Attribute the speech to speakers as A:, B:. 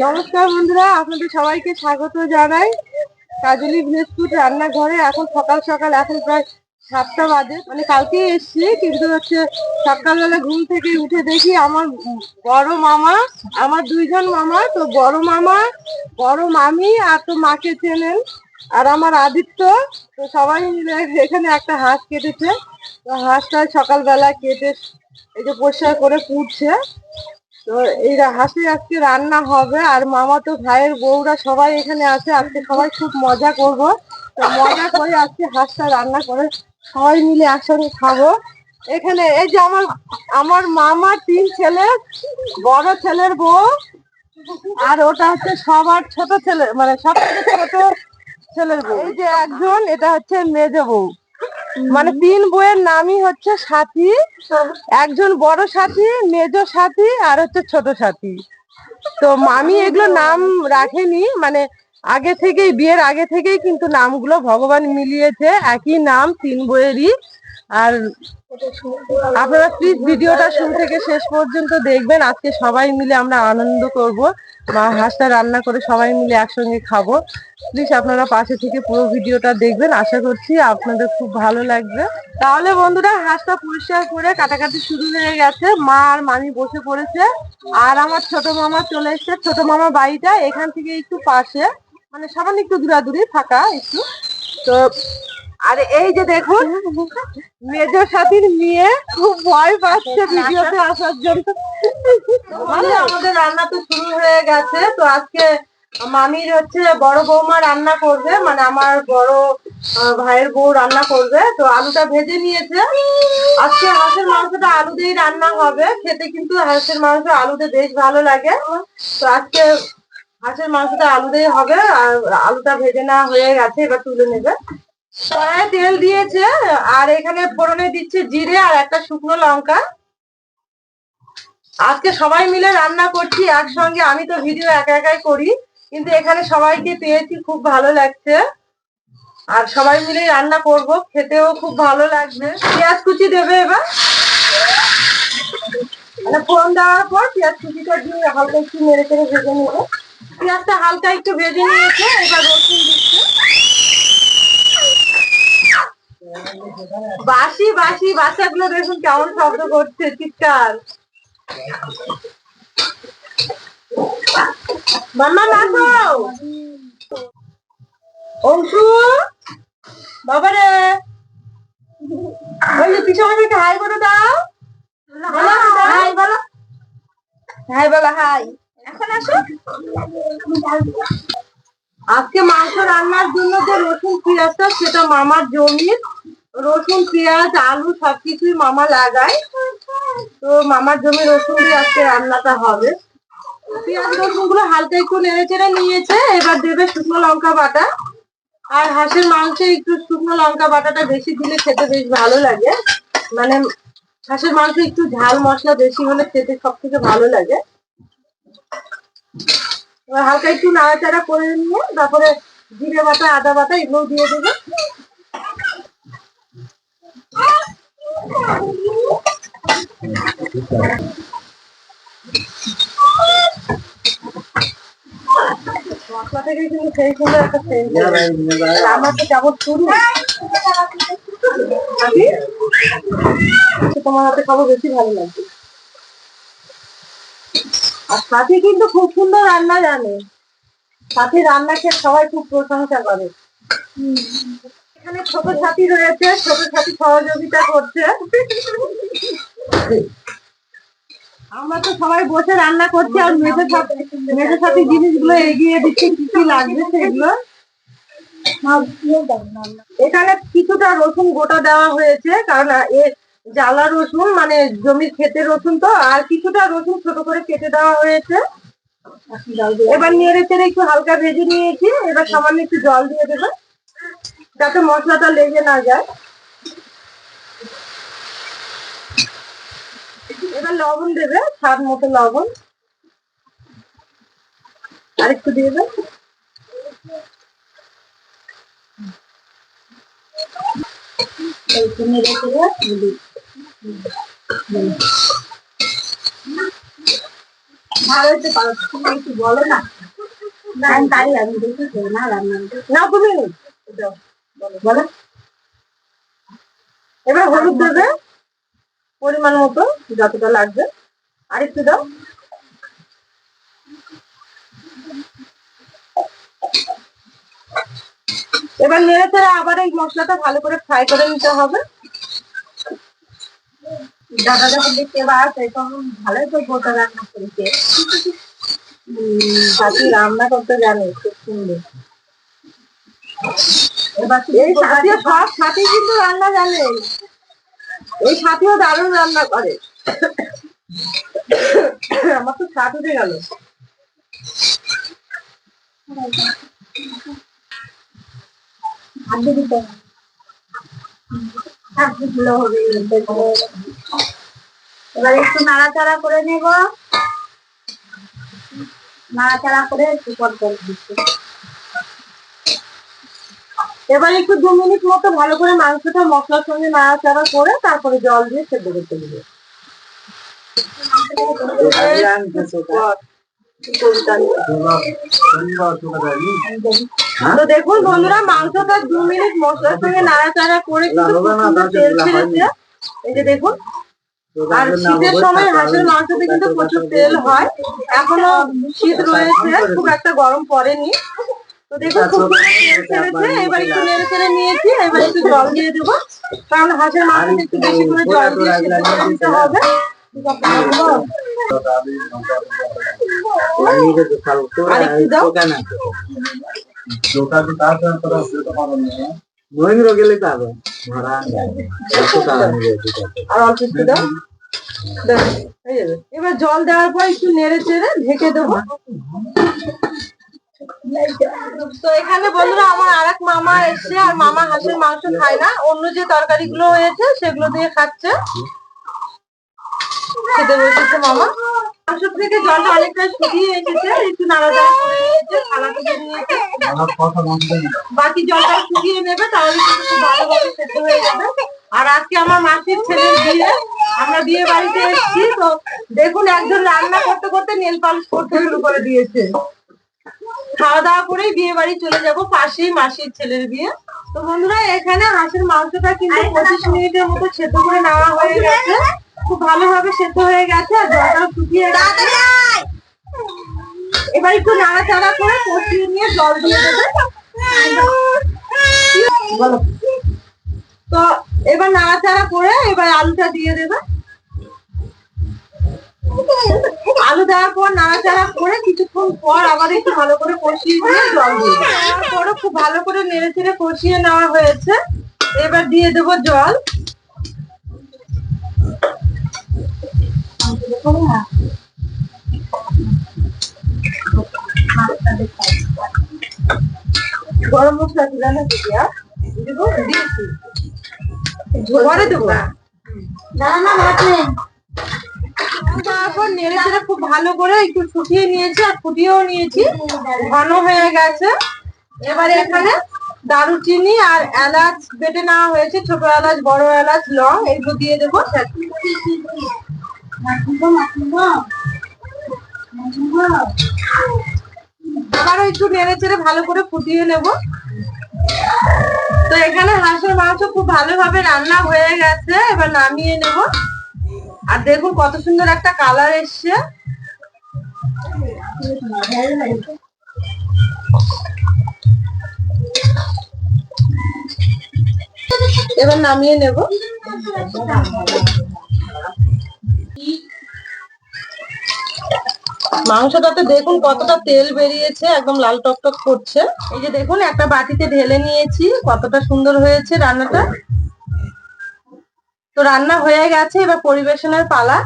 A: নমস্কার বন্ধুরা আপনাদের সবাইকে স্বাগত জানাই। কাজলি ভিলেজ রান্নাঘরে এখন সকাল সকাল এখন প্রায় সাতটা বাজে মানে কালকে এসছি, কিন্তু হচ্ছে সকালবেলা ঘুম থেকে উঠে দেখি আমার বড় মামা, আমার দুইজন মামা, তো বড় মামা, বড় মামি আর তো মাকে চেনেন। আর আমার আদিত্য, তো সবাই মিলে এখানে একটা হাঁস কেটেছে। তো হাঁসটা সকালবেলা কেটে এই যে পরিষ্কার করে পুড়ছে। তো এই হাঁসের আজকে রান্না হবে, আর মামা তো ভাইয়ের বউরা সবাই এখানে আছে, আজকে সবাই খুব মজা করব। তো মজা করে আজকে হাঁসটা রান্না করে সবাই মিলে একসঙ্গে খাব। এখানে এই যে আমার আমার মামার তিন ছেলে, বড় ছেলের বউ, আর ওটা হচ্ছে সবার ছোট ছেলে মানে সব থেকে ছোট ছেলের বউ। এই যে একজন, এটা হচ্ছে মেজ বউ। মানে তিন বউয়ের নামই হচ্ছে সাথী। একজন বড় সাথী, মেজ সাথী, আর হচ্ছে ছোট সাথী। তো মামি এগুলো নাম রাখেনি মানে আগে থেকেই, বিয়ের আগে থেকেই কিন্তু নামগুলো ভগবান মিলিয়েছে। একই নাম, তিন বইয়েরই। আর আপনারা প্লিজ ভিডিওটা শুরু থেকে শেষ পর্যন্ত দেখবেন। আজকে সবাই মিলে আমরা আনন্দ করব। মা হাঁসটা রান্না করে সবাই মিলে একসঙ্গে খাব। প্লিজ আপনারা পাশে থেকে পুরো ভিডিওটা দেখবেন। আশা করছি আপনাদের খুব ভালো লাগবে। তাহলে বন্ধুরা, হাঁসটা পরিষ্কার করে কাটাকাটি শুরু হয়ে গেছে। মা আর মামি বসে পড়েছে। আর আমার ছোট মামা চলে এসেছে। ছোট মামা বাড়িটা এখান থেকে একটু পাশে। মানে সামান্য একটু দূরাদূরি ফাঁকা একটু। তো, আর এই যে দেখুন, মেজ সাথীর মেয়ে খুব ভয় পাচ্ছে ভিডিওতে আসার জন্য। মানে আমাদের রান্না তো শুরু হয়ে গেছে, তো আজকে মামির হচ্ছে বড় বৌমা রান্না করবে মানে আমার বড় ভাইয়ের বউ রান্না করবে। তো আলুটা ভেজে নিয়েছে। আজকে হাঁসের মাংসটা আলু দিয়েই রান্না হবে। খেতে কিন্তু হাঁসের মাংস আলুতে বেশ ভালো লাগে। তো আজকে হাঁসের মাংসটা আলু দিয়ে হবে, আর আলুটা ভেজে নেওয়া হয়ে গেছে, এবার তুলে নেবে। কড়াই তেল দিয়েছে, আর এখানে ফোড়নে দিচ্ছে জিরে আর একটা শুকনো লঙ্কা। আজকে সবাই মিলে রান্না করছি, একসঙ্গে। আমি তো ভিডিও একা একাই করি, কিন্তু এখানে সবাইকে পেয়েছি, খুব ভালো লাগছে। আর সবাই মিলে রান্না করব, খেতেও খুব ভালো লাগবে। পেঁয়াজ কুচি দেবে এবার। মানে ফোড়ন দেওয়ার পর পেঁয়াজ কুচিটা দিয়ে হালকা একটু মেরে চেড়ে ভেজে নেবে। পেঁয়াজটা হালকা একটু ভেজে নিয়েছে, এবার রসুন দিচ্ছে। বাসি বাসি, বাচ্চাগুলো দেখুন কেমন শব্দ করছে, চিৎকার। হাই, বলো, হাই। এখন আসো। আজকে মাংস রান্নার জন্য যে রসুন পেঁয়াজটা সেটা মামার জমির। রসুন, পেঁয়াজ, আলু সবকিছুই মামা লাগায়। তো মামার জমি রসুন দিয়ে আজকে রান্নাটা হবে। পেঁয়াজ রসুনগুলো হালকা একটু নেড়ে চেড়ে নিয়েছে, এবার দেবে শুকনো লঙ্কা বাটা। আর হাঁসের মাংসে একটু শুকনো লঙ্কা বাটাটা বেশি দিলে খেতে বেশ ভালো লাগে। মানে হাঁসের মাংস একটু ঝাল মশলা বেশি হলে খেতে সব থেকে ভালো লাগে। হালকা একটু নাড়াচাড়া করে নিয়ে, তারপরে জিরে বাটা, আদা বাটা এগুলো দিয়ে দেবে। কিন্তু একটা কেমন শুরু। তোমার হাতে খাব, বেশি ভালো লাগবে। আর সাথী কিন্তু খুব সুন্দর রান্না জানে। সাথী রান্না খেয়ে সবাই খুব প্রশংসা করে। এখানে ছোট সাথী রয়েছে, ছোট সাথী সহযোগিতা করছে। আমরা তো সবাই বসে রান্না করছি, আর মেঝে সাথে মেঝে সাথে জিনিসগুলো এগিয়ে দিচ্ছে, কি কি লাগবে সেগুলো। এখানে কিছুটা রসুন গোটা দেওয়া হয়েছে, কারণ এ জ্বালা রসুন মানে জমির ক্ষেতের রসুন তো, আর কিছুটা রসুন ছোট করে কেটে দেওয়া হয়েছে। এবার নেড়ে চেড়ে একটু হালকা ভেজে নিয়েছি, এবার সামান্য একটু জল দিয়ে দেবে, যাতে মশলাটা লেগে না যায়। এবার লবণ দেবে, স্বাদ মতো লবণ। আরেকটু দিয়ে দেবে। নেড়ে চেড়ে এবার হলুদ দেবে পরিমাণ মতো যতটা লাগবে আর একটু দাও এবার নেড়ে আবার এই মশলাটা ভালো করে ফ্রাই করে নিতে হবে। দাদা যখন দেখতে পাস তখন ভালোই তো গোটা রান্না করেছে সাথী রান্না করতে জানে খুব সুন্দর এই সাথীও সব সাথী কিন্তু রান্না জানে এই সাথীও দারুণ রান্না করে আমার তো স্বাদ উঠে গেল হবে। এবার একটু নাড়াচাড়া করে নেব নাড়াচাড়া করে একটু পর দিচ্ছি এবার একটু দু মিনিট মতো ভালো করে মাংসটা মশলার সঙ্গে নাড়াচাড়া করে তারপরে জল দিয়ে সেদ্ধ করতে দেবে তো দেখুন বন্ধুরা মাংসটা দু মিনিট মশলার সঙ্গে নাড়াচাড়া করে কিন্তু সুন্দর তেল ছেড়েছে এই যে দেখুন আর শীতের সময় হাঁসের মাংসতে কিন্তু প্রচুর তেল হয়। এখনও শীত রয়েছে খুব একটা গরম পড়েনি। তো দেখুন খুব ছেড়েছে এবার একটু নেড়ে চেড়ে নিয়েছি এবার একটু জল দিয়ে দেবো। কারণ হাঁসের মাংসতে একটু বেশি করে জল দিয়ে সেদ্ধ করে দিতে হবে। আর একটু দাও।
B: মহেন্দ্র গেলে তো দুটো।
A: এবার জল দেওয়ার পর একটু নেড়ে চেড়ে ঢেকে দেবো। তো এখানে বন্ধুরা আমার আর এক মামা এসছে, আর মামা হাঁসের মাংস খায় না। অন্য যে তরকারি গুলো হয়েছে, সেগুলো দিয়ে খাচ্ছে। খেতে বসেছে মামা। মাংস থেকে জলটা শুকিয়ে এসেছে, একটু। বাকি জলটা শুকিয়ে নেবে, তাহলে ভালোভাবে সেদ্ধ হয়ে যাবে। আর আজকে আমার মাসির ছেলের বিয়ে। আমরা বিয়ে বাড়িতে এসেছি তো দেখুন একজন রান্না করতে করতে নেল পালিশ করতে শুরু করে দিয়েছে। খাওয়া দাওয়া করেই বিয়ে বাড়ি চলে যাব পাশেই মাসির ছেলের বিয়ে। তো বন্ধুরা এখানে হাঁসের মাংসটা কিন্তু পঁচিশ মিনিটের মতো সেদ্ধ করে নেওয়া হয়ে গেছে। খুব ভালোভাবে সেদ্ধ হয়ে গেছে আর জলটাও শুকিয়ে গেছে। এবার একটু নাড়াচাড়া করে কষিয়ে নিয়ে জল দিয়ে দেবে। বলো। তো এবার নাড়াচাড়া করে এবার আলুটা দিয়ে দেবে। আলু দেওয়ার পর নাড়াচাড়া করে কিছুক্ষণ পর আবার একটু ভালো করে কষিয়ে নিয়ে জল দিয়ে তারপরে খুব ভালো করে নেড়ে চেড়ে কষিয়ে নেওয়া হয়েছে। এবার দিয়ে দেবো জল। গরম মশলা দিলা না আর দেবো দিয়েছি পরে দেবো তারপর নেড়ে চেড়ে খুব ভালো করে একটু ফুটিয়ে নিয়েছি আর ফুটিয়েও নিয়েছি। ঘন হয়ে গেছে। এবারে এখানে দারুচিনি আর এলাচ বেটে নেওয়া হয়েছে। ছোট এলাচ বড় এলাচ লং এগুলো দিয়ে দেবো। আবারও একটু নেড়ে চেড়ে ভালো করে ফুটিয়ে নেব। তো এখানে হাঁসের মাংস খুব ভালোভাবে রান্না হয়ে গেছে, এবার নামিয়ে নেব। আর দেখুন কত সুন্দর একটা কালার এসছে। এবার নামিয়ে নেব। মাংসটাতে দেখুন কতটা তেল বেরিয়েছে, একদম লাল টকটক করছে। এই যে দেখুন, একটা বাটিতে ঢেলে নিয়েছি, কতটা সুন্দর হয়েছে রান্নাটা। তো রান্না হয়ে গেছে, এবার পরিবেশনের পালা।